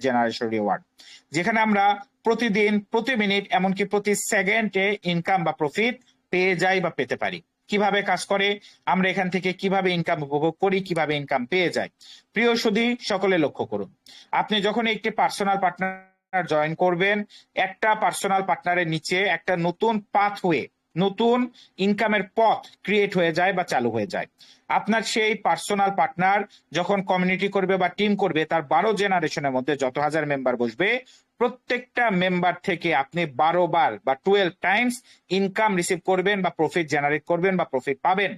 Generation reward যেখানে আমরা প্রতিদিন, প্রতি মিনিট এমনকি প্রতি সেকেন্ডে ইনকাম বা প্রফিট পেয়ে যাই বা পেতে পারি। কীভাবে কাজ করে? আমরা এখান থেকে কীভাবে ইনকাম উপভোগ করি, কীভাবে ইনকাম পেয়ে যাই? প্রিয় সুদী সকলে লক্ষ্য করুন। আপনি যখন একটি পার্সোনাল পার্টনার জয়েন করবেন, একটা পার্সোনাল পার্টনারের নিচে একটা নতুন পাথওয়ে নতুন ইনকামের পথ ক্রিয়েট হয়ে যায় বা চালু হয়ে যায়। আপনার সেই পার্সোনাল পার্টনার যখন কমিউনিটি করবে বা টিম করবে, তার বারো জেনারেশনের মধ্যে যত হাজার মেম্বার বসবে, প্রত্যেকটা মেম্বার থেকে আপনি বারো বার বা টুয়েলভ টাইমস ইনকাম রিসিভ করবেন বা প্রফিট জেনারেট করবেন বা প্রফিট পাবেন।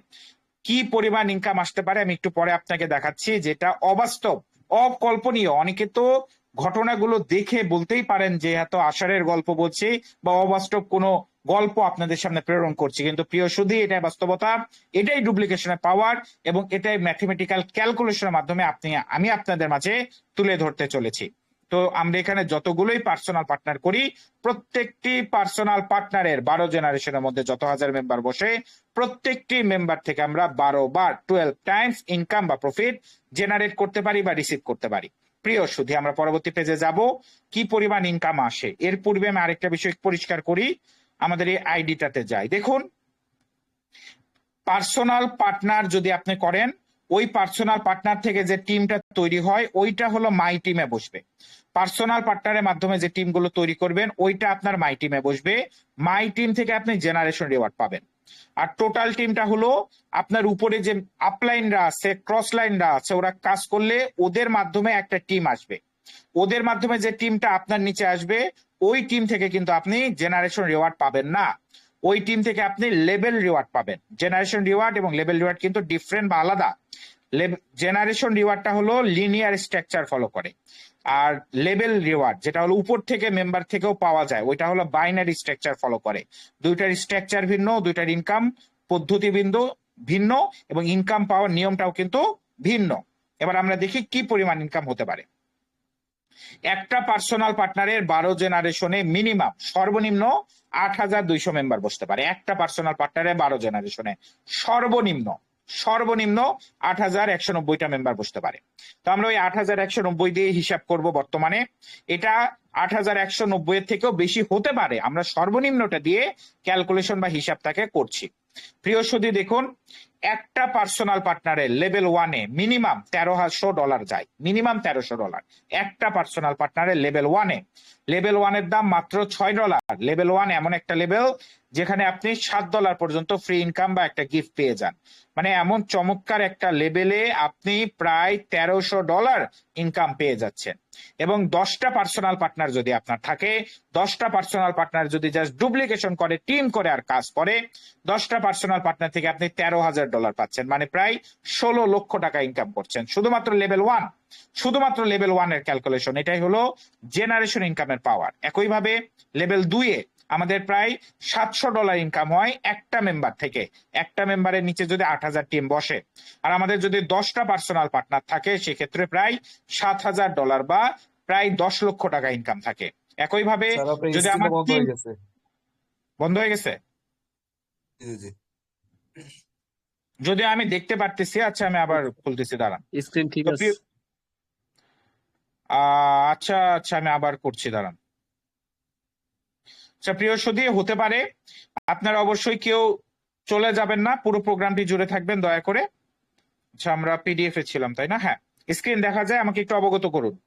কি পরিমাণ ইনকাম আসতে পারে আমি একটু পরে আপনাকে দেখাচ্ছি, যেটা অবাস্তব, অকল্পনীয়। অনেকে তো ঘটনাগুলো দেখে বলতেই পারেন যে, এত আষাঢ়ের গল্প বলছি বা অবাস্তব কোনো গল্প আপনাদের সামনে প্রেরণ করছি। কিন্তু প্রিয় সুধী, এটাই বাস্তবতা, এটাই ডুপ্লিকেশনের পাওয়ার এবং এটাই ম্যাথমেটিক্যাল ক্যালকুলেশনের মাধ্যমে আপনি, আমি আপনাদের মাঝে তুলে ধরতে চলেছি। তো আমরা এখানে যতগুলোই পার্সোনাল পার্টনার করি, প্রত্যেকটি পার্সোনাল পার্টনারের বারো জেনারেশনের মধ্যে যত হাজার মেম্বার বসে, প্রত্যেকটি মেম্বার থেকে আমরা বারো বার টুয়েলভ টাইমস ইনকাম বা প্রফিট জেনারেট করতে পারি বা রিসিভ করতে পারি। প্রিয় সুধী, আমরা পরবর্তী পেজে যাব। কি পরিমাণ ইনকাম আসে? এর পূর্বে আমি আরেকটা বিষয় পরিষ্কার করি। আমাদের এই আইডিটাতে যাই দেখুন, পার্সোনাল পার্টনার যদি আপনি করেন, ওই পার্সোনাল পার্টনার থেকে যে টিমটা তৈরি হয়, ওইটা হলো মাই টিমে বসবে। পার্সোনাল পার্টনারের মাধ্যমে যে টিমগুলো তৈরি করবেন, ওইটা আপনার মাই টিমে বসবে। মাই টিম থেকে আপনি জেনারেশন রিওয়ার্ড পাবেন। আর টোটাল টিমটা হলো আপনার উপরে যে আপলাইনরা আছে ক্রস লাইনরা আছে, ওরা কাজ করলে ওদের মাধ্যমে একটা টিম আসবে। ওদের মাধ্যমে যে টিমটা আপনার নিচে আসবে, ওই টিম থেকে কিন্তু আপনি জেনারেশন রিওয়ার্ড পাবেন না। ওই টিম থেকে আপনি লেভেল রিওয়ার্ড পাবেন। জেনারেশন রিওয়ার্ড এবং লেভেল রিওয়ার্ড কিন্তু ডিফারেন্ট বা আলাদা। জেনারেশন রিওয়ার্ডটা হলো লিনিয়ার স্ট্রাকচার ফলো করে। আর লেভেল রিওয়ার্ড যেটা হলো উপর থেকে মেম্বার থেকেও পাওয়া যায়, ওইটা হলো বাইনারি স্ট্রাকচার ফলো করে। দুইটার স্ট্রাকচার ভিন্ন, দুইটার ইনকাম পদ্ধতি বিন্দু ভিন্ন এবং ইনকাম পাওয়ার নিয়মটাও কিন্তু ভিন্ন। এবার আমরা দেখি কি পরিমাণ ইনকাম হতে পারে। একটা পার্সোনাল পার্টনারের বারো জেনারেশনে মিনিমাম সর্বনিম্ন আট হাজার দুইশো মেম্বার বসতে পারে। একটা পার্সোনাল পার্টনারে বারো জেনারেশনে সর্বনিম্ন সর্বনিম্ন আট হাজার একশো নব্বইটা মেম্বার বসতে পারে। তো আমরা ওই আট হাজার একশো নব্বই দিয়ে হিসাব করব বর্তমানে। এটা আট হাজার একশো নব্বই এর থেকেও বেশি হতে পারে। আমরা সর্বনিম্নটা দিয়ে ক্যালকুলেশন বা হিসাবটাকে করছি। প্রিয় সুদী দেখুন একটা পার্সোনাল পার্টনারের লেভেল ওয়ানে মিনিমাম তেরোশো ডলার যায়। মিনিমাম তেরোশো ডলার একটা পার্সোনাল পার্টনারের লেভেল ওয়ানে লেভেল ওয়ানের দাম মাত্র ছয় ডলার লেভেল ওয়ান এমন একটা লেভেল যেখানে আপনি সাত ডলার পর্যন্ত ফ্রি ইনকাম বা একটা গিফট পেয়ে যান। মানে এমন চমৎকার একটা লেভেলে আপনি প্রায় তেরোশো ডলার ইনকাম পেয়ে যাচ্ছেন। এবং দশটা পার্সোনাল পার্টনার যদি আপনার থাকে, দশটা পার্সোনাল পার্টনার যদি জাস্ট ডুপ্লিকেশন করে টিম করে আর কাজ করে, দশটা পার্সোনাল পার্টনার থেকে আপনি তেরো হাজার ডলার পাচ্ছেন। মানে প্রায় ষোলো লক্ষ টাকা ইনকাম করছেন। শুধুমাত্র লেভেল ওয়ান শুধুমাত্র লেভেল ওয়ানের ক্যালকুলেশন এটাই হলো জেনারেশন ইনকামের পাওয়ার একইভাবে লেভেল দুইয়ে আমাদের প্রায় সাতশো ডলার ইনকাম হয় একটা মেম্বার থেকে। একটা মেম্বারের নিচে যদি আট হাজার টিম বসে। আর আমাদের যদি দশটা পার্সোনাল পার্টনার থাকে সেক্ষেত্রে প্রায় সাত হাজার ডলার বা প্রায় দশ লক্ষ টাকা ইনকাম থাকে। একইভাবে যদি আমার বন্ধ হয়ে গেছে। হয়ে যদি আমি দেখতে পারতেছি আচ্ছা আমি আবার খুলতেছি দাঁড়ান। স্ক্রিন ঠিক আছে। আহ, আচ্ছা আচ্ছা আমি আবার করছি দাঁড়ান। আচ্ছা প্রিয় সুদী হতে পারে। আপনারা অবশ্যই কেউ চলে যাবেন না পুরো প্রোগ্রামটি জুড়ে থাকবেন দয়া করে। আচ্ছা আমরা পিডিএফ এ ছিলাম তাই না? হ্যাঁ স্ক্রিন দেখা যায় আমাকে একটু অবগত করুন।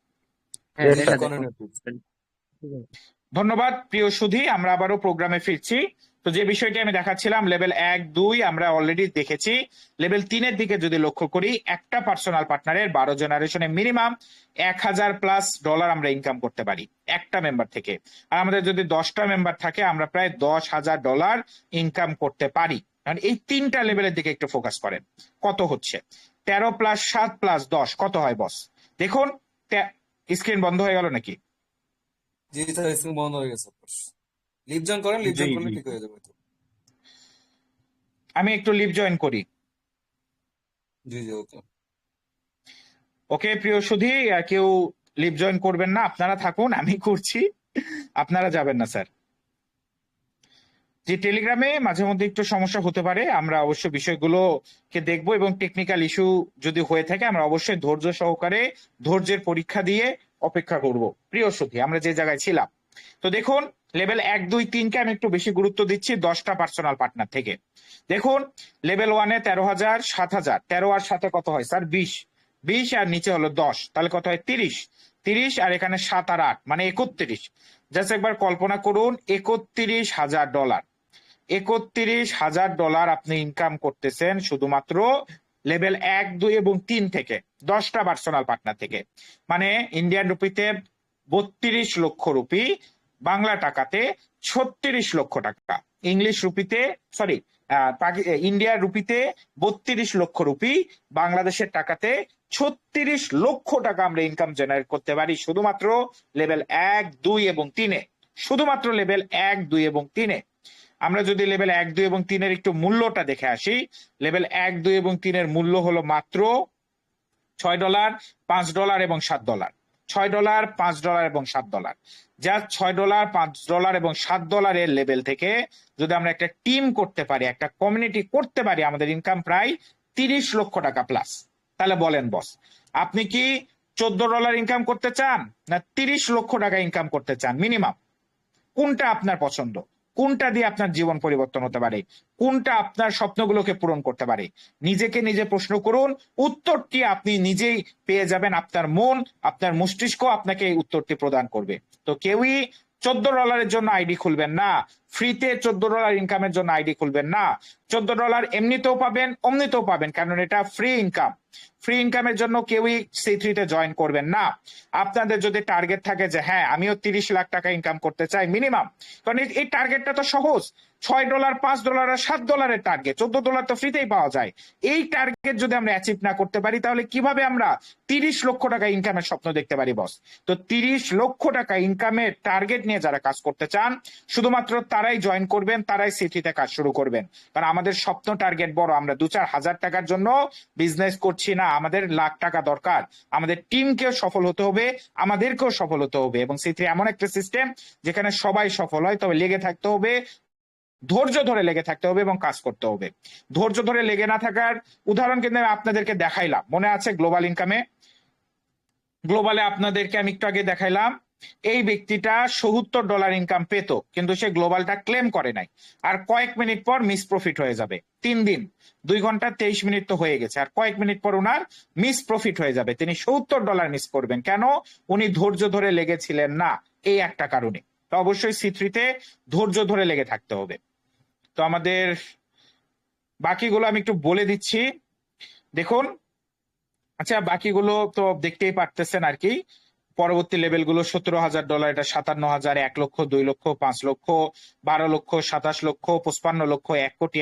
হ্যাঁ। ধন্যবাদ প্রিয় সুধী আমরা আবারও প্রোগ্রামে ফিরছি। তো যে বিষয়টি আমি দেখাচ্ছিলাম, লেভেল এক, দুই আমরা অলরেডি দেখেছি। লেভেল তিনের দিকে যদি লক্ষ্য করি, একটা পার্সোনাল পার্টনারের বারো জেনারেশনে মিনিমাম এক হাজার প্লাস ডলার আমরা ইনকাম করতে পারি, একটা মেম্বার থেকে। আর আমাদের যদি দশটা মেম্বার থাকে, আমরা প্রায় দশ হাজার ডলার ইনকাম করতে পারি। কারণ এই তিনটা লেভেলের দিকে একটু ফোকাস করেন। কত হচ্ছে? তেরো প্লাস সাত প্লাস দশ, কত হয় বস দেখুন স্ক্রিন বন্ধ হয়ে গেল নাকি? জি স্যার স্ক্রিন বন্ধ হয়ে গেছে লিভ জয়েন করেন লিভ জয়েন করলে ঠিক হয়ে যাবে আমি একটু লিভ জয়েন করি। জি জি ওকে। ওকে প্রিয় সুধী কেউ লিভ জয়েন করবেন না আপনারা থাকুন আমি করছি। আপনারা যাবেন না স্যার। যে টেলিগ্রামে মাঝে মধ্যে একটু সমস্যা হতে পারে আমরা অবশ্য বিষয়গুলোকে দেখব এবং টেকনিক্যাল ইস্যু যদি হয়ে থাকে আমরা অবশ্যই ধৈর্য সহকারে ধৈর্যের পরীক্ষা দিয়ে অপেক্ষা করব। প্রিয় সুধী আমরা যে জায়গায় ছিলাম। তো দেখুন লেভেল এক, দুই, তিনকে আমি একটু বেশি গুরুত্ব দিচ্ছি দশটা পার্সোনাল পার্টনার থেকে। দেখুন লেভেল ওয়ানে তেরো হাজার, সাত হাজার। তেরো আর সাথে কত হয় স্যার? বিশ। বিশ আর নিচে হলো দশ। তাহলে কত হয়? তিরিশ। তিরিশ আর এখানে সাত আর আট মানে একত্রিশ। জাস্ট একবার কল্পনা করুন, একত্রিশ হাজার ডলার। একত্রিশ হাজার ডলার আপনি ইনকাম করতেছেন শুধুমাত্র লেভেল এক, দুই এবং তিন থেকে, দশটা পার্সোনাল পার্টনার থেকে। মানে ইন্ডিয়ান রুপিতে বত্রিশ লক্ষ রুপি বাংলা টাকাতে ছত্রিশ লক্ষ টাকা। ইংলিশ রুপিতে সরি ইন্ডিয়ার রুপিতে বত্রিশ লক্ষ রুপি, বাংলাদেশের টাকাতে ছত্রিশ লক্ষ টাকা আমরা ইনকাম জেনারেট করতে পারি শুধুমাত্র লেভেল এক, দুই এবং তিনে। শুধুমাত্র লেভেল এক, দুই এবং তিনে। আমরা যদি লেভেল এক, দুই এবং তিনের একটু মূল্যটা দেখে আসি লেভেল এক, দুই এবং তিনের মূল্য হলো মাত্র ছয় ডলার, পাঁচ ডলার এবং সাত ডলার। ছয় ডলার, পাঁচ ডলার এবং সাত ডলার। যা ছয় ডলার, পাঁচ ডলার এবং সাত ডলারের লেভেল থেকে যদি আমরা একটা টিম করতে পারি, একটা কমিউনিটি করতে পারি, আমাদের ইনকাম প্রায় তিরিশ লক্ষ টাকা প্লাস তাহলে বলেন বস আপনি কি চোদ্দ ডলার ইনকাম করতে চান না তিরিশ লক্ষ টাকা ইনকাম করতে চান? মিনিমাম কোনটা আপনার পছন্দ? কোনটা দিয়ে আপনার জীবন পরিবর্তন হতে পারে? কোনটা আপনার স্বপ্নগুলোকে পূরণ করতে পারে? নিজেকে নিজে প্রশ্ন করুন, উত্তরটি আপনি নিজেই পেয়ে যাবেন। আপনার মন, আপনার মস্তিষ্ক আপনাকে উত্তরটি প্রদান করবে। তো কেউই চোদ্দ ডলারের জন্য আইডি খুলবেন না। ফ্রিতে চোদ্দ ডলার ইনকামের জন্য আইডি খুলবেন না। চোদ্দ ডলার এমনিতেও পাবেন, অমনিতেও পাবেন, কারণ এটা ফ্রি ইনকাম ফ্রি ইনকামের জন্য কেউই সি থ্রিতে জয়েন করবেন না। আপনাদের যদি টার্গেট থাকে যে হ্যাঁ আমিও তিরিশ লাখ টাকা ইনকাম করতে চাই মিনিমাম কারণ এই- টার্গেটটা তো সহজ। ছয় ডলার, পাঁচ ডলার আর সাত ডলারের টার্গেট চোদ্দ ডলার তো ফ্রিতেই পাওয়া যায়। এই টার্গেট যদি আমরা অ্যাচিভ না করতে পারি, তাহলে কীভাবে আমরা তিরিশ লক্ষ টাকা ইনকামের স্বপ্ন দেখতে পারি বস তো তিরিশ লক্ষ টাকা ইনকামের টার্গেট নিয়ে যারা কাজ করতে চান, শুধুমাত্র তারাই জয়েন করবেন, তারাই সিটিতে কাজ শুরু করবেন। কারণ আমাদের স্বপ্ন টার্গেট বড়। আমরা দু চার হাজার টাকার জন্য বিজনেস করছি না। আমাদের লাখ টাকা দরকার। আমাদের টিমকেও সফল হতে হবে, আমাদেরকেও সফল হতে হবে। এবং সিথ্রি এমন একটা সিস্টেম যেখানে সবাই সফল হয়, তবে লেগে থাকতে হবে ধৈর্য ধরে লেগে থাকতে হবে এবং কাজ করতে হবে। ধৈর্য ধরে লেগে না থাকার উদাহরণ কিন্তু আমি আপনাদেরকে দেখাইলাম। মনে আছে গ্লোবাল ইনকামে গ্লোবালে আপনাদেরকে আমি একটু আগে দেখাইলাম, এই ব্যক্তিটা সত্তর ডলার ইনকাম পেত, কিন্তু সে গ্লোবালটা ক্লেম করে নাই। আর কয়েক মিনিট পর মিস প্রফিট হয়ে যাবে। তিন দিন, দুই ঘণ্টা, তেইশ মিনিট তো হয়ে গেছে। আর কয়েক মিনিট পর ওনার মিস প্রফিট হয়ে যাবে। তিনি সত্তর ডলার মিস করবেন। কেন? উনি ধৈর্য ধরে লেগেছিলেন না, এই একটা কারণে। তো অবশ্যই সি থ্রিতে ধৈর্য ধরে লেগে থাকতে হবে। তো আমাদের বাকিগুলো আমি একটু বলে দিচ্ছি। দেখুন আচ্ছা বাকিগুলো তো দেখতেই পারতেছেন আর কি। পরবর্তী লেভেলগুলো সতেরো হাজার ডলার, এটা সাতান্ন হাজার, এক লক্ষ, দুই লক্ষ, পাঁচ লক্ষ, বারো লক্ষ, সাতাশ লক্ষ, পঁচপান্ন লক্ষ, এক কোটি